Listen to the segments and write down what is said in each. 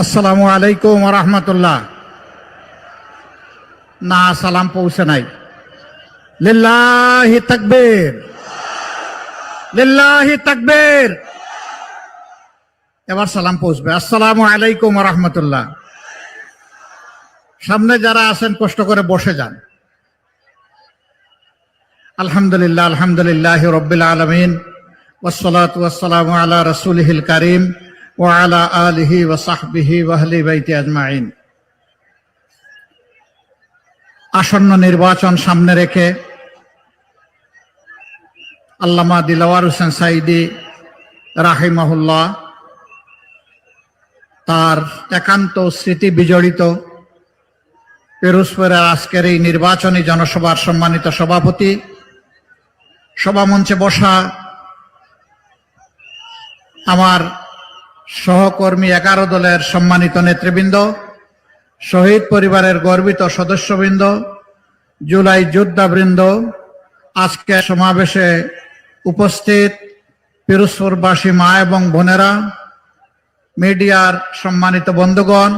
আসসালামু আলাইকুম রহমতুল্লাহ। না, সালাম পৌঁছে নাই। লিল্লাহি তাকবীর। লিল্লাহি তাকবীর। এবার সালাম পৌঁছবে। আসসালামু আলাইকুম রহমতুল্লাহ। সামনে যারা আছেন, কষ্ট করে বসে যান। আলহামদুলিল্লাহ আলহামদুলিল্লাহ রব্বিল আলমিন। ওসলাত ওয়াসালাম আলা রসুলহিল করিম। আলা আলিহি ওসাহবিহি ওয়াহলি বাইতি আজমাইন আসন্ন নির্বাচন সামনে রেখে আল্লামা দিলওয়ার হোসেন সাইদি রাহিমাহুল্লাহ তার একান্ত স্মৃতি বিজড়িত পেরুসপুরের আজকের এই নির্বাচনী জনসভার সম্মানিত সভাপতি, সভামঞ্চে বসা আমার সহকর্মী এগারো দলের সম্মানিত নেতৃবৃন্দ, শহীদ পরিবারের গর্বিত সদস্যবৃন্দ, জুলাই যোদ্ধাবৃন্দ আজকে সমাবেশে উপস্থিত পিরোজপুরবাসী মা এবং বোনেরা, মিডিয়ার সম্মানিত বন্ধুগণ,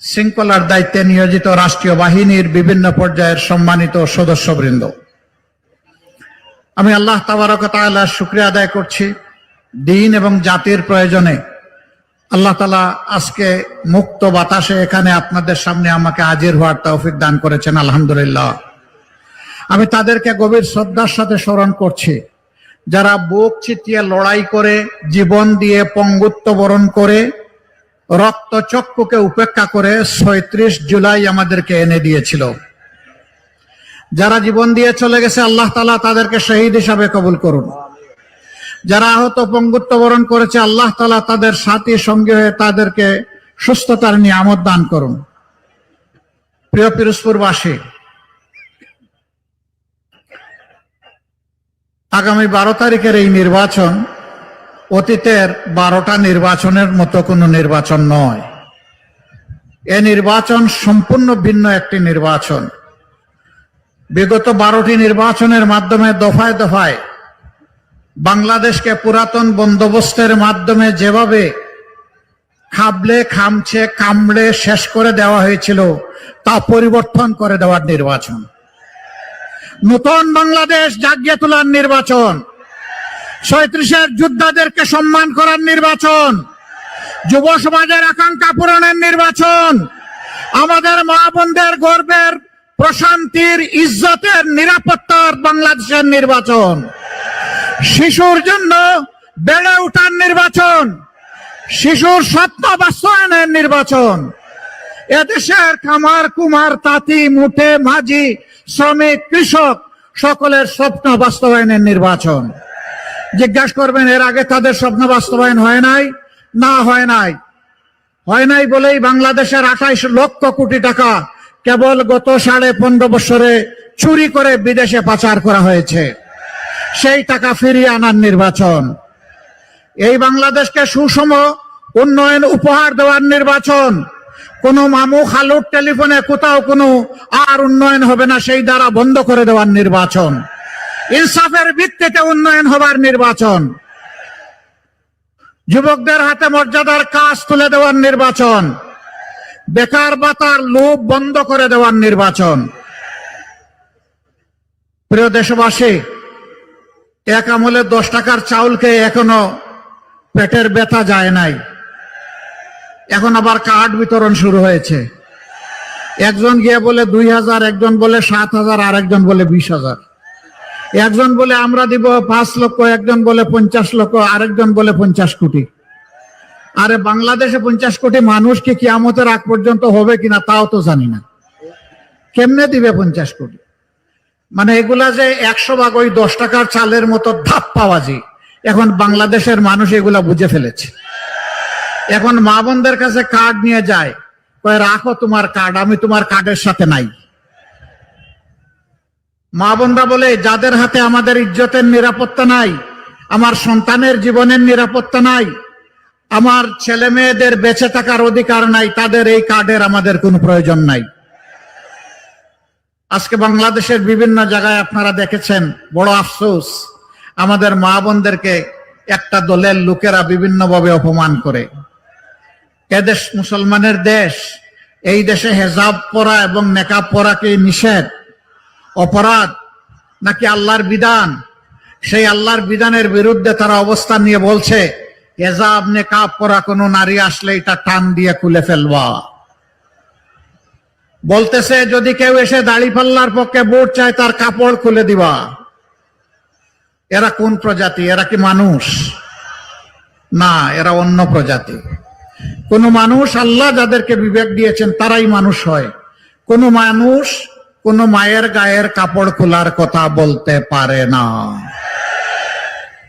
শৃঙ্খলার দায়িত্বে নিয়োজিত রাষ্ট্রীয় বাহিনীর বিভিন্ন পর্যায়ের সম্মানিত সদস্যবৃন্দ। আমি আল্লাহ তাবারক তাআলার শুক্রিয়া আদায় করছি। দিন এবং জাতির প্রয়োজনে। আল্লাহ তালা আজকে মুক্ত বাতাসে এখানে আপনাদের সামনে আমাকে হাজির হওয়ার তৌফিক দান করেছেন, আলহামদুলিল্লাহ। আমি তাদেরকে গভীর শ্রদ্ধার সাথে স্মরণ করছি। যারা বুক চিতিয়ে লড়াই করে, জীবন দিয়ে পঙ্গুত্ব বরণ করে, রক্ত চক্ষুকে উপেক্ষা করে ছয়ত্রিশ জুলাই আমাদেরকে এনে দিয়েছিল। যারা জীবন দিয়ে চলে গেছে, আল্লাহ তালা তাদেরকে শহীদ হিসাবে কবুল করুন। যারা আহত পঙ্গুত্ব বরণ করেছে, আল্লাহ তালা তাদের সাথী সঙ্গে হয়ে তাদেরকে সুস্থতার নিয়ামত দান করুন। প্রিয় পিরোজপুরবাসী, আগামী বারো তারিখের এই নির্বাচন অতীতের বারোটা নির্বাচনের মতো কোনো নির্বাচন নয়। এ নির্বাচন সম্পূর্ণ ভিন্ন একটি নির্বাচন। বিগত বারোটি নির্বাচনের মাধ্যমে দফায় দফায় বাংলাদেশকে পুরাতন বন্দোবস্তের মাধ্যমে যেভাবে খাবলে, খামছে, কামড়ে শেষ করে দেওয়া হয়েছিল, তা পরিবর্তন করে দেওয়ার নির্বাচন। নতুন বাংলাদেশ জাগিয়ে তোলার নির্বাচন। সৈত্রিশের যোদ্ধাদেরকে সম্মান করার নির্বাচন। যুব সমাজের আকাঙ্ক্ষা পূরণের নির্বাচন। আমাদের মা বোনদের গর্বের, প্রশান্তির, ইজ্জতের, নিরাপত্তার বাংলাদেশের নির্বাচন। শিশুর জন্য বেড়ে ওঠার নির্বাচন, শিশুর স্বপ্ন বাস্তবায়নের নির্বাচন। এদেশের খামার, কুমার, তাঁতি, মুঠে, মাঝি, শ্রমিক, কৃষক, সকলের স্বপ্ন বাস্তবায়নের নির্বাচন। জিজ্ঞাসা করবেন, এর আগে তাদের স্বপ্ন বাস্তবায়ন হয় নাই? না, হয় নাই। হয় নাই বলেই বাংলাদেশের আঠাইশ লক্ষ কোটি টাকা কেবল গত সাড়ে পনেরো বছরে চুরি করে বিদেশে পাচার করা হয়েছে। সেই টাকা ফিরিয়ে আনার নির্বাচন। এই বাংলাদেশকে সুষম উন্নয়ন উপহার দেওয়ার নির্বাচন। কোন মামু খালুর টেলিফোনে কোথাও কোনো আর উন্নয়ন হবে না, সেই দ্বারা বন্ধ করে দেওয়ার নির্বাচন। ইনসাফের ভিত্তিতে উন্নয়ন হবার নির্বাচন। যুবকদের হাতে মর্যাদার কাজ তুলে দেওয়ার নির্বাচন। বেকার বাতার লোভ বন্ধ করে দেওয়ার নির্বাচন। প্রিয় দেশবাসী এক আমলে দশ টাকার চাউলকে এখনও পেটের ব্যথা যায় নাই। এখন আবার কার্ড বিতরণ শুরু হয়েছে। একজন গিয়ে বলে দুই হাজার, একজন বলে সাত হাজার, আর একজন বলে বিশ হাজার। একজন বলে আমরা দিব পাঁচ লক্ষ, একজন বলে পঞ্চাশ লক্ষ আরেকজন বলে পঞ্চাশ কোটি। আরে বাংলাদেশে পঞ্চাশ কোটি মানুষ কি কিয়ামতের আগ পর্যন্ত হবে কিনা তাও তো জানি না। কেমনে দিবে পঞ্চাশ কোটি? মানে এগুলা যে একশো ভাগ ওই দশ টাকার চালের মতো ধাপ পাওয়াজি এখন বাংলাদেশের মানুষ এগুলা বুঝে ফেলেছে। এখন মা বোনদের কাছে কার্ড নিয়ে যায় রাখো তোমার কার্ড, আমি তোমার কার্ডের সাথে নাই। মা বোনরা বলে, যাদের হাতে আমাদের ইজ্জতের নিরাপত্তা নাই, আমার সন্তানের জীবনের নিরাপত্তা নাই, আমার ছেলে মেয়েদের বেঁচে থাকার অধিকার নাই, তাদের এই কার্ডের আমাদের কোনো প্রয়োজন নাই। আজকে বাংলাদেশের বিভিন্ন জায়গায় আপনারা দেখেছেন, বড় আফসোস, আমাদের মা বোনদেরকে একটা দলের লোকেরা বিভিন্নভাবে অপমান করে। এদেশ মুসলমানের দেশ, এই দেশে হেজাব পরা এবং নেকাব পরাকে নিষেধ, অপরাধ, নাকি আল্লাহর বিধান? সেই আল্লাহর বিধানের বিরুদ্ধে তারা অবস্থান নিয়ে বলছে, হেজাব, নেকাব পরা কোনো নারী আসলে এটা টান দিয়ে খুলে ফেলবা। বলতেছে, যদি কেউ এসে দাড়ি পাল্লার পক্ষে ভোট চায়, তার কাপড় খুলে দিবা। এরা কোন প্রজাতি? এরা কি মানুষ? না, এরা অন্য প্রজাতি। কোন মানুষ আল্লাহ যাদেরকে বিবেক দিয়েছেন, তারাই মানুষ হয়। কোন মানুষ কোন মায়ের গায়ের কাপড় খোলার কথা বলতে পারে না।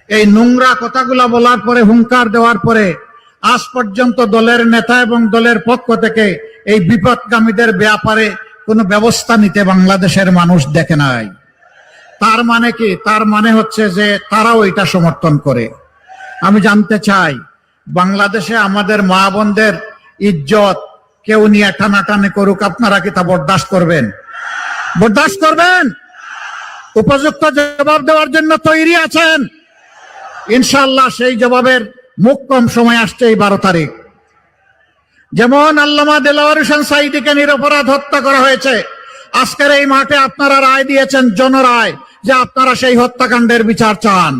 এই নোংরা কথাগুলা বলার পরে, হুঙ্কার দেওয়ার পরে আজ পর্যন্ত দলের নেতা এবং দলের পক্ষ থেকে এই বিপদগামীদের ব্যাপারে কোনো ব্যবস্থা নিতে বাংলাদেশের মানুষ দেখে নাই। তার মানে কি? তার মানে হচ্ছে যে তারাও এটা সমর্থন করে। আমি জানতে চাই, বাংলাদেশে আমাদের মা বোনদের ইজ্জত কেউ নিয়ে টানাটানি করুক, আপনারা কি তা বরদাস্ত করবেন? বরদাস্ত করবেন? উপযুক্ত জবাব দেওয়ার জন্য তৈরি আছেন? ইনশাল্লাহ সেই জবাবের মুখ কম সময় আসছে এই বারো তারিখ। যেমন আল্লামা দেলাওয়ার হোসেন সাইদিকে নিরপরাধ হত্যা করা হয়েছে, আজকের এই মাঠে আপনারা রায় দিয়েছেন জনরায় যে আপনারা সেই হত্যাকাণ্ডের বিচার চান।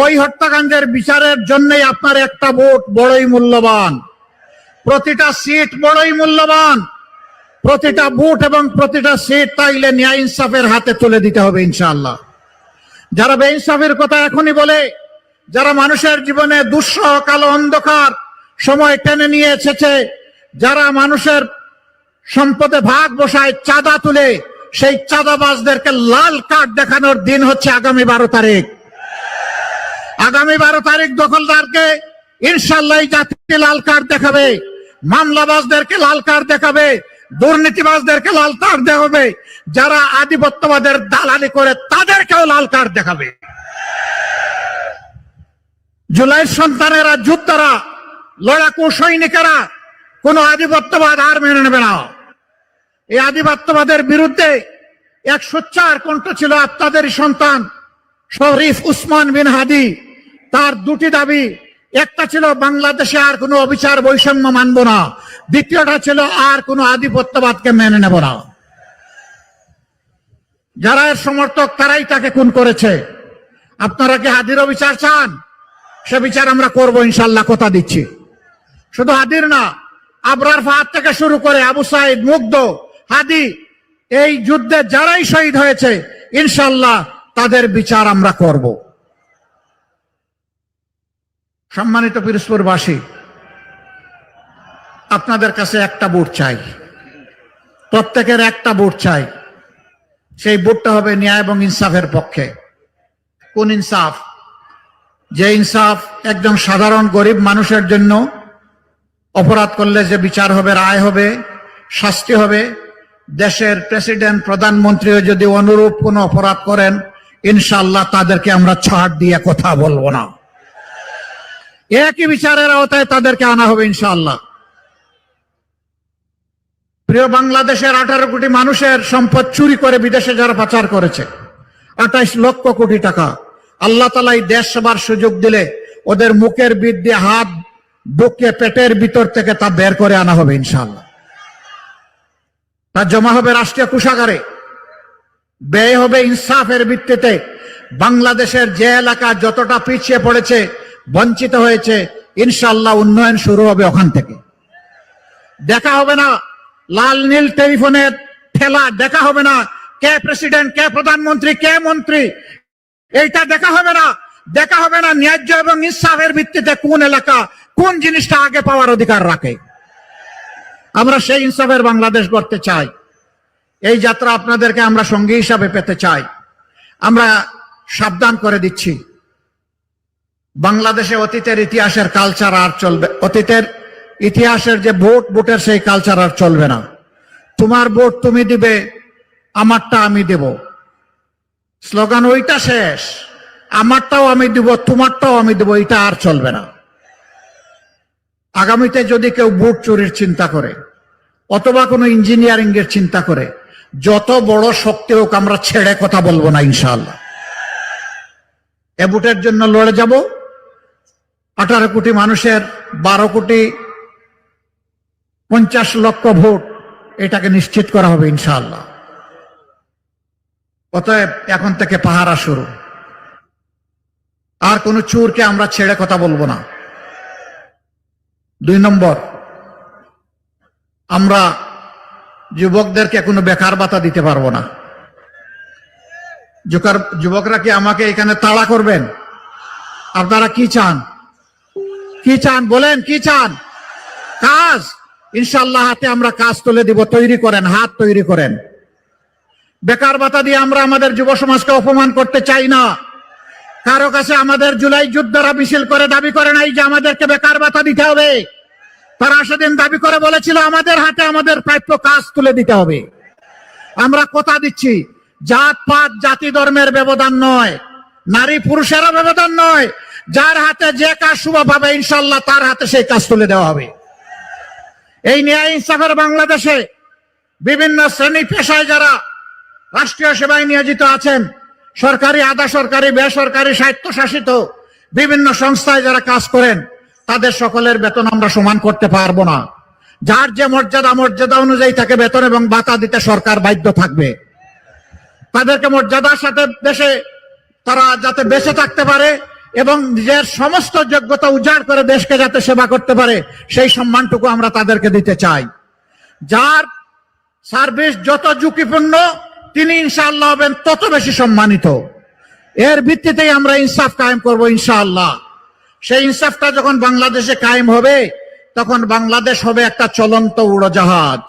ওই হত্যাকাণ্ডের বিচারের জন্যই আপনার একটা ভোট বড়ই মূল্যবান। প্রতিটা সিট বড়ই মূল্যবান। প্রতিটা ভোট এবং প্রতিটা সিট তাইলে ন্যায় ইনসাফের হাতে তুলে দিতে হবে ইনশাআল্লাহ। যারা বেইনসাফের কথা এখনই বলে যারা মানুষের জীবনে দুঃসহ কালো অন্ধকার সময় টেনে নিয়ে এসেছে, যারা মানুষের সম্পদে ভাগ বসায় চাঁদা তুলে, সেই চাঁদাবাজদেরকে লাল কার্ড দেখানোর দিন হচ্ছে আগামী বারো তারিখ। আগামী বারো তারিখ দখলদারকে ইনশাল্লাহ জাতিকে লাল কার্ড দেখাবে, মামলাবাজদেরকে লাল কার্ড দেখাবে, দুর্নীতিবাজদেরকে লাল কার্ড দেখাবে, যারা আধিপত্যবাদের দালালি করে তাদেরকেও লাল কার্ড দেখাবে। জুলাই সন্তানেরা যোদ্ধারা লড়াকু সৈনিকেরা কোন আধিপত্যবাদ আর মেনে নেবে না। এই আধিপত্যবাদের বিরুদ্ধে এক সোচ্চার কণ্ঠ ছিল আপনাদেরই সন্তান শরীফ উসমান বিন হাদি। তার দুটি দাবি, একটা ছিল বাংলাদেশে আর কোনো অবিচার বৈষম্য মানব না। দ্বিতীয়টা ছিল আর কোনো আধিপত্যবাদকে মেনে নেব না। যারা এর সমর্থক, তারাই তাকে খুন করেছে। আপনারা কি হাদির বিচার চান? সে বিচার আমরা করব, ইনশাল্লাহ, কথা দিচ্ছি। শুধু হাদির না, আবরার ফাহাদ থেকে শুরু করে আবু সাইদ, মুগ্ধ, হাদি, এই যুদ্ধে যারাই শহীদ হয়েছে, ইনশাল্লাহ, তাদের বিচার আমরা করব। সম্মানিত পিরোজপুরবাসী, আপনাদের কাছে একটা বুট চাই। প্রত্যেকের একটা বুট চাই। সেই বুটটা হবে ন্যায় এবং ইনসাফের পক্ষে। কোন ইনসাফ? যে ইনসাফ একজন সাধারণ গরিব মানুষের জন্য অপরাধ করলে যে বিচার হবে, রায় হবে, শাস্তি হবে, দেশের প্রেসিডেন্ট, প্রধানমন্ত্রীও যদি অনুরূপ কোনো অপরাধ করেন ইনশাল্লাহ তাদেরকে আমরা ছাড় দিয়ে কথা বলব না। একই বিচারের আওতায় তাদেরকে আনা হবে ইনশাল্লাহ প্রিয় বাংলাদেশের আঠারো কোটি মানুষের সম্পদ চুরি করে বিদেশে যারা পাচার করেছে, আঠাইশ লক্ষ কোটি টাকা। আল্লাহ তালা এই দেশ সেবার সুযোগ দিলে ওদের মুখের বিদ্যে হাত, বুকে, পেটের ভিতর থেকে তা বের করে আনা হবে ইনশাল্লাহ তা জমা হবে রাষ্ট্রীয় কোষাগারে। ব্যয় হবে ইনসাফের ভিত্তিতে। বাংলাদেশের যে এলাকা যতটা পিছিয়ে পড়েছে, বঞ্চিত হয়েছে ইনশাল্লাহ উন্নয়ন শুরু হবে ওখান থেকে। দেখা হবে না লাল নীল টেলিফোনের ঠেলা, দেখা হবে না কে প্রেসিডেন্ট, কে প্রধানমন্ত্রী, কে মন্ত্রী এইটা দেখা হবে না। দেখা হবে না ন্যায্য এবং ইনসাফের ভিত্তিতে কোন এলাকা কোন জিনিসটা আগে পাওয়ার অধিকার রাখে। আমরা সেই ইনসাফের বাংলাদেশ গড়তে চাই। এই যাত্রা আপনাদেরকে আমরা সঙ্গী হিসাবে পেতে চাই। আমরা সাবধান করে দিচ্ছি। বাংলাদেশে অতীতের ইতিহাসের কালচার আর চলবে, অতীতের ইতিহাসের যে ভোট, ভোটের সেই কালচার আর চলবে না। তোমার ভোট তুমি দিবে, আমারটা আমি দেব। স্লোগান ওইটা শেষ। আমারটাও আমি দিব, তোমারটাও আমি দেব, এটা আর চলবে না। আগামীতে যদি কেউ ভোট চুরির চিন্তা করে, অথবা কোনো ইঞ্জিনিয়ারিং এর চিন্তা করে, যত বড় শক্তি হোক আমরা ছেড়ে কথা বলব না ইনশাল্লাহ এ ভোটের জন্য লড়ে যাব। আঠারো কোটি মানুষের বারো কোটি পঞ্চাশ লক্ষ ভোট, এটাকে নিশ্চিত করা হবে, ইনশাআল্লাহ। অতএব এখন থেকে পাহারা শুরু। আর কোন চুরকে আমরা ছেড়ে কথা বলব না। দুই নম্বর, আমরা যুবকদেরকে কোনো বেকার ভাতা দিতে পারব না। যুবকর- যুবকরা কি আমাকে এখানে তাড়া করবেন? আপনারা কি চান? কি চান বলেন, কি চান? কাজ! ইনশাল্লাহ হাতে আমরা কাজ তুলে দিব, তৈরি করেন, হাত তৈরি করেন। বেকার ভাতা দিয়ে আমরা আমাদের যুব সমাজকে অপমান করতে চাই না। কারও কাছে আমাদের জুলাই যুদ্ধরা মিছিল করে দাবি করে নাই যে আমাদেরকে বেকার ভাতা দিতে হবে, তারা সেদিন দাবি করে বলেছিল, আমাদের হাতে আমাদের প্রাপ্য কাজ তুলে দিতে হবে। আমরা কথা দিচ্ছি, জাত, পাত, জাতি, ধর্মের ব্যবধান নয়, নারী, পুরুষেরও ব্যবধান নয়। যার হাতে যে কাজ শুভ পাবে ইনশাল্লাহ তার হাতে সেই কাজ তুলে দেওয়া হবে। এই ন্যায় ইনসাফের বাংলাদেশে বিভিন্ন শ্রেণি পেশায় যারা রাষ্ট্রীয় সেবায় নিয়োজিত আছেন। সরকারি, আধা সরকারি, বেসরকারি, স্বায়ত্তশাসিত বিভিন্ন সংস্থায় যারা কাজ করেন, তাদের সকলের বেতন আমরা সমান করতে পারব না। যার যে মর্যাদা মর্যাদা অনুযায়ী তাকে বেতন এবং ভাতা দিতে সরকার বাধ্য থাকবে। তাদেরকে মর্যাদার সাথে দেশে তারা যাতে বেঁচে থাকতে পারে এবং নিজের সমস্ত যোগ্যতা উজাড় করে দেশকে যাতে সেবা করতে পারে, সেই সম্মানটুকু আমরা তাদেরকে দিতে চাই। যার সার্ভিস যত ঝুঁকিপূর্ণ তিনি ইনশাআল্লাহ হবেন তত বেশি সম্মানিত। এর ভিত্তিতেই আমরা ইনসাফ কায়েম করব ইনশাআল্লাহ। সেই ইনসাফটা যখন বাংলাদেশে কায়েম হবে, তখন বাংলাদেশ হবে একটা চলন্ত উড়োজাহাজ।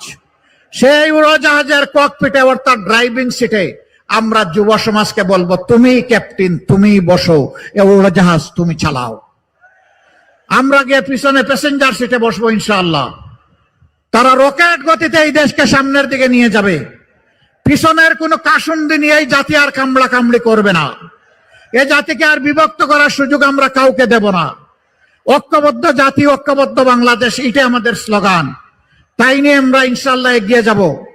সেই উড়োজাহাজের ককপিটে অর্থাৎ ড্রাইভিং সিটে আমরা যুব সমাজকে বলব, তুমি ক্যাপ্টেন তুমি বসো। এ উড়োজাহাজ তুমি চালাও। আমরা গিয়ে পিছনে প্যাসেঞ্জার সিটে বসবো ইনশাআল্লাহ। তারা রকেট গতিতে এই দেশকে সামনের দিকে নিয়ে যাবে। পিছনের কোনো কাসুন্দি নিয়ে এই জাতি আর কামড়া কামড়ি করবে না। এ জাতিকে আর বিভক্ত করার সুযোগ আমরা কাউকে দেব না। ঐক্যবদ্ধ জাতি, ঐক্যবদ্ধ বাংলাদেশ এটা আমাদের স্লোগান। তাই নিয়ে আমরা ইনশাল্লাহ এগিয়ে যাব।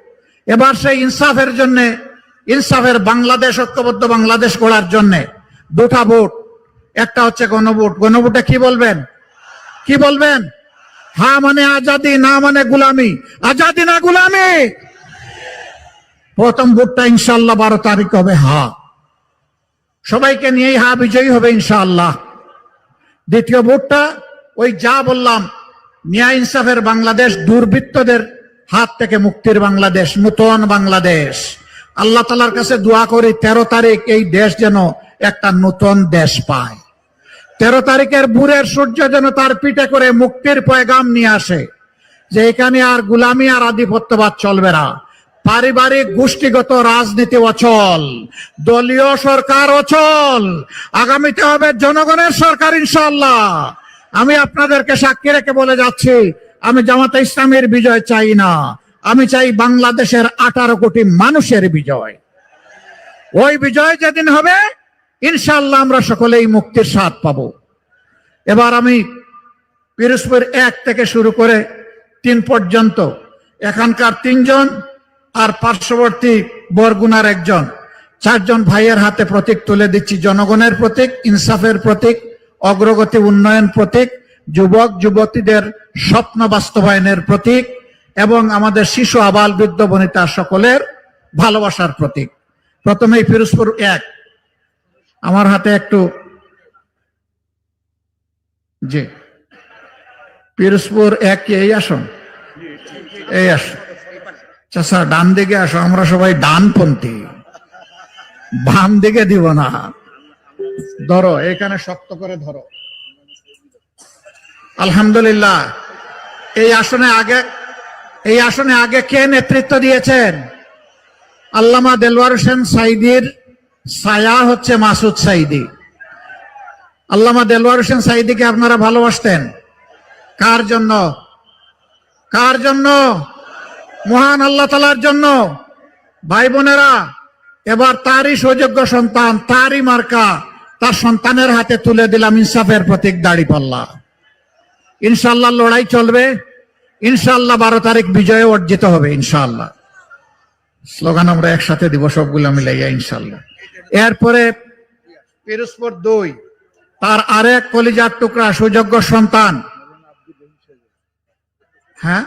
এবার সেই ইনসাফের জন্য, ইনসাফের বাংলাদেশ, ঐক্যবদ্ধ বাংলাদেশ গড়ার জন্য দুটা ভোট। একটা হচ্ছে গণভোট। গণভোটে কি বলবেন? কি বলবেন? হা মানে আজাদি, না মানে গুলামি। আজাদি না গুলামি! প্রথম ভোটটা ইনশাল্লাহ বারো তারিখ হবে, হা। সবাইকে নিয়েই হা, বিজয়ী হবে ইনশাআল্লাহ। দ্বিতীয় ভোটটা, ওই যা বললাম ন্যায় ইনসাফের বাংলাদেশ, দুর্বৃত্তদের হাত থেকে মুক্তির বাংলাদেশ, নূতন বাংলাদেশ। আল্লাহ তালার কাছে দোয়া করি, তেরো তারিখ এই দেশ যেন একটা নূতন দেশ পায়। তেরো তারিখের বুড়ের সূর্য যেন তার পিঠে করে মুক্তির পয়গাম নিয়ে আসে, যে এখানে আর গুলামি আর আধিপত্যবাদ চলবে না। পারিবারিক গোষ্ঠীগত রাজনীতি অচল, দলীয় সরকার অচল। আগামীতে হবে জনগণের সরকার ইনশাল্লাহ আমি আপনাদেরকে সাক্ষী রেখে বলে যাচ্ছি, আমি জামাতে ইসলামের বিজয় চাই না। আমি চাই বাংলাদেশের আঠারো কোটি মানুষের বিজয়। ওই বিজয় যেদিন হবে ইনশাল্লাহ আমরা সকলেই মুক্তির স্বাদ পাব। এবার আমি পিরোজপুর এক থেকে শুরু করে তিন পর্যন্ত এখানকার তিনজন আর পার্শ্ববর্তী বরগুনার একজন। চারজন ভাইয়ের হাতে প্রতীক তুলে দিচ্ছি। জনগণের প্রতীক, ইনসাফের প্রতীক, অগ্রগতি উন্নয়ন প্রতীক, যুবক, যুবতীদের স্বপ্ন বাস্তবায়নের প্রতীক এবং আমাদের শিশু, আবাল, বৃদ্ধ, বনিতা সকলের ভালোবাসার প্রতীক। প্রথমেই ফিরোজপুর এক। আমার হাতে একটু জি। পিরোজপুর এক এই আসন। এই আসন। চাষা ডান দিকে আসো, আমরা সবাই ডানপন্থী। বাম দিকে দিব না। ধরো, এখানে শক্ত করে ধরো। আলহামদুলিল্লাহ। এই আসনে আগে, এই আসনে আগে কে নেতৃত্ব দিয়েছেন? আল্লামা দেলওয়ার হোসেন সাইদির ছায়া হচ্ছে মাসুদ সাইদি। আল্লামা দেলওয়ার হোসেন সাইদিকে আপনারা ভালোবাসতেন। কার জন্য? কার জন্য? মহান আল্লাহ তালার জন্য, ভাই বোনেরা, এবার তারই সুযোগ্য সন্তান, তারই মার্কা, তার সন্তানের হাতে তুলে দিলাম ইনসাফের প্রতীক দাড়ি পাল্লা। ইনশাল্লাহ লড়াই চলবে ইনশাল্লাহ বারো তারিখ বিজয়ে অর্জিত হবে ইনশাল্লাহ স্লোগান আমরা একসাথে দিব, সবগুলো মিলাইয়া ইনশাল্লাহ এরপরে পিরোজপুর দুই, তার আরেক কলিজার টুকরা, সুযোগ্য সন্তান। হ্যাঁ?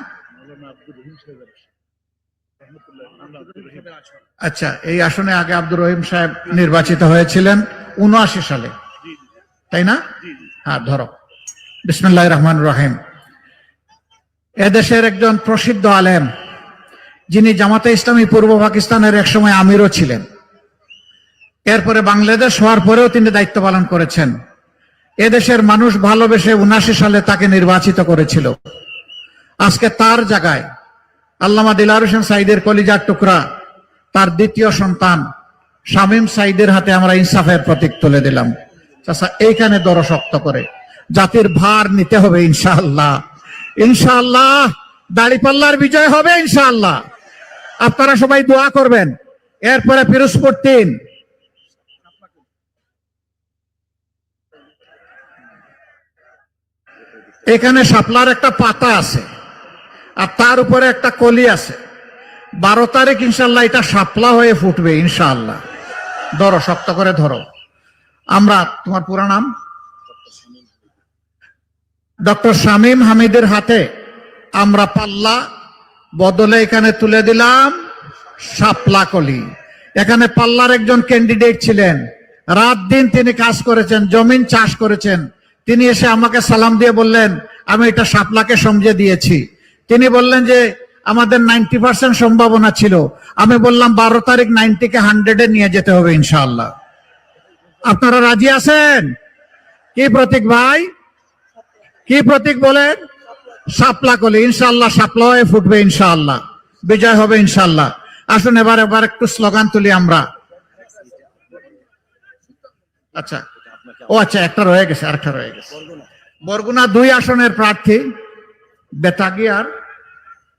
আচ্ছা এই আসনে আগে আব্দুর রহিম সাহেব নির্বাচিত হয়েছিলেন উনআশি সালে, তাই না? হ্যাঁ ধরো। বিসমুল্লাহ রহমান রহিম। এদেশের একজন প্রসিদ্ধ আলেম, যিনি জামাতে ইসলামী পূর্ব পাকিস্তানের একসময় আমিরও ছিলেন। এরপরে বাংলাদেশ হওয়ার পরেও তিনি দায়িত্ব পালন করেছেন। এদেশের মানুষ ভালোবেসে উনাশি সালে তাকে নির্বাচিত করেছিল। আজকে তার জায়গায় আল্লামা দিলার হোসেন সাইদের কলিজার টুকরা। তার দ্বিতীয় সন্তান শামীম সাইদের হাতে আমরা ইনসাফের প্রতীক তুলে দিলাম। চাচা, এইখানে দরশক্ত করে। জাতির ভার নিতে হবে ইনশাআল্লাহ। ইনশাআল্লাহ, দাড়িপাল্লার বিজয় হবে ইনশাআল্লাহ। আপনারা সবাই দোয়া করবেন। এরপরে পিরোজপুর তিন। এখানে শাপলার একটা পাতা আছে। আর তার উপরে একটা কলি আছে। বারো তারিখ ইনশাল্লাহ এটা শাপলা হয়ে ফুটবে, ইনশাল্লাহ। ধরো, শক্ত করে ধরো। আমরা, তোমার পুরো নাম? ডক্টর শামীম হামিদের হাতে আমরা পাল্লা বদলে এখানে তুলে দিলাম শাপলা কলি। এখানে পাল্লার একজন ক্যান্ডিডেট ছিলেন। রাত দিন তিনি কাজ করেছেন, জমিন চাষ করেছেন। তিনি এসে আমাকে সালাম দিয়ে বললেন, আমি এটা শাপলাকে সমঝে দিয়েছি। তিনি বললেন যে, আমাদের নাইনটি পার্সেন্ট সম্ভাবনা ছিল। আমি বললাম, বারো তারিখ নাইনটিকে হান্ড্রেডে নিয়ে যেতে হবে ইনশাল্লাহ আপনারা রাজি আছেন? কি প্রতীক ভাই? কি প্রতীক বলেন? শাপলা কলি। ইনশাল্লাহ শাপলা হয়ে ফুটবে ইনশাল্লাহ বিজয় হবে ইনশাল্লাহ আসুন, এবার এবার একটু স্লোগান তুলি আমরা। আচ্ছা। ও আচ্ছা একটা রয়ে গেছে, আরেকটা রয়ে গেছে। বরগুনা দুই আসনের প্রার্থী বেতাগি আর মামনা পাথরঘাটা তিনটে উপজেলা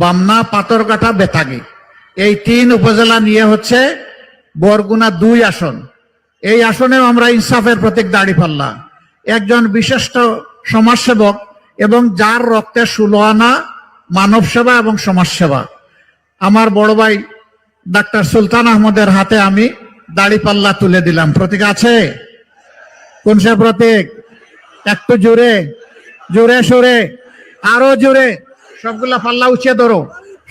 বামনা পাথরঘাটা বেতাগি। এই তিন উপজেলা নিয়ে হচ্ছে বরগুনা দুই আসন। এই আসনেও আমরা ইনসাফের প্রতীক দাঁড়ি পাল্লা। একজন বিশিষ্ট সমাজসেবক এবং যার রক্তে ষোলো আনা মানব সেবা এবং সমাজসেবা। আমার বড় ভাই ডাক্তার সুলতান আহমদের হাতে আমি দাড়ি পাল্লা তুলে দিলাম। প্রতীক আছে? কোন সে প্রতীক? একটু জোরে। জোরে, সোরে, আরও জোরে। সবগুলা পাল্লা উঠিয়ে ধরো।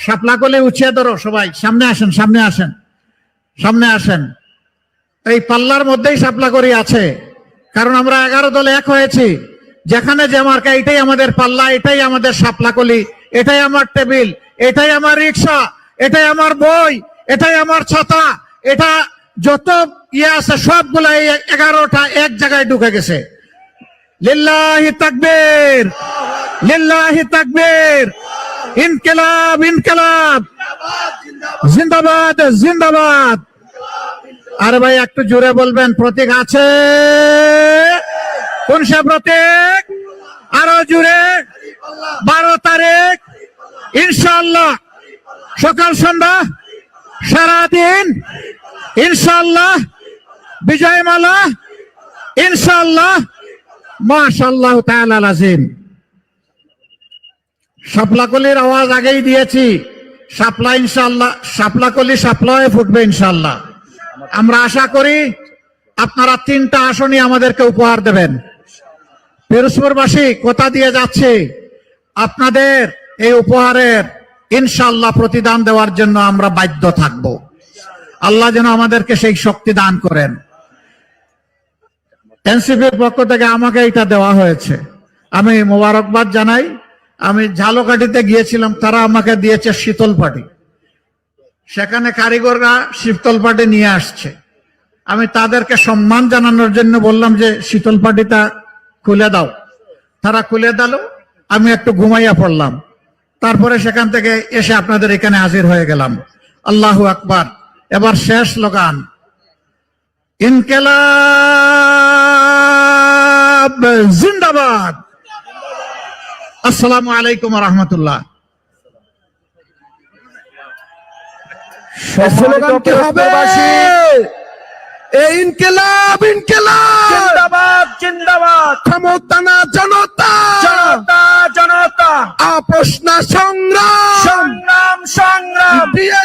শাপলা করলে উঠিয়ে ধরো সবাই। সামনে আসেন সামনে আসেন সামনে আসেন। এই পাল্লার মধ্যেই সাপলা করি আছে। কারণ আমরা এগারো দলে এক হয়েছি। যেখানে যে মার্কা এটাই আমাদের পাল্লা, এটাই আমাদের শাপলা কলি, এটাই আমার টেবিল, এটাই আমার রিক্সা, এটাই আমার বই, এটাই আমার ছাতা, এটা যত ইয়ে আছে সবগুলা এগারোটা এক জায়গায় ঢুকে গেছে। লিল্লাহি তাকবীর লিল্লাহি তাকবীর। ইনকিলাব ইনকিলাব। জিন্দাবাদ জিন্দাবাদ। আরে ভাই, একটু জোরে বলবেন, প্রতীক আছে? কোন সে প্রতীক? আরও জোরে। বারো তারিখ ইনশাল্লাহ সকাল সন্ধ্যা, সারাদিন ইনশাল্লাহ বিজয়মালা ইনশাল্লাহ মাশাল্লাহ তাআলা আজিম শাপলাকলির আওয়াজ আগেই দিয়েছি। শাপলা ইনশাল্লাহ শাপলাকলি শাপলা হয়ে ফুটবে ইনশাল্লাহ আমরা আশা করি আপনারা তিনটা আসনই আমাদেরকে উপহার দেবেন। পিরোজপুরবাসী, কথা দিয়ে যাচ্ছে? আপনাদের এই উপহারের ইনশাল্লাহ প্রতিদান দেওয়ার জন্য আমরা বাধ্য থাকব। আল্লাহ যেন আমাদেরকে সেই শক্তি দান করেন। এনসিপির পক্ষ থেকে আমাকে এটা দেওয়া হয়েছে। আমি মোবারকবাদ জানাই। আমি ঝালকাঠিতে গিয়েছিলাম, তারা আমাকে দিয়েছে শীতল পাটি। সেখানে কারিগররা শীতল পাটি নিয়ে আসছে। আমি তাদেরকে সম্মান জানানোর জন্য বললাম যে, শীতল পাটিটা খুলে দাও। তারা খুলে দিল, আমি একটু ঘুমাইয়া পড়লাম। তারপরে সেখান থেকে এসে আপনাদের এখানে হাজির হয়ে গেলাম। আল্লাহ আকবার। এবার শেষ লোগান ইনকেলাব জিন্দাবাদ। আসসালামু আলাইকুম রহমতুল্লাহ। স্লোগান কি হবে? এই ইনকেলাব ইনকেলাব। জিন্দাবাদ জিন্দাবাদ। ক্ষমতানা জনতা। জনতা জনতা। আপোষ না সংগ্রাম সংগ্রাম। সংগ্রাম দিয়ে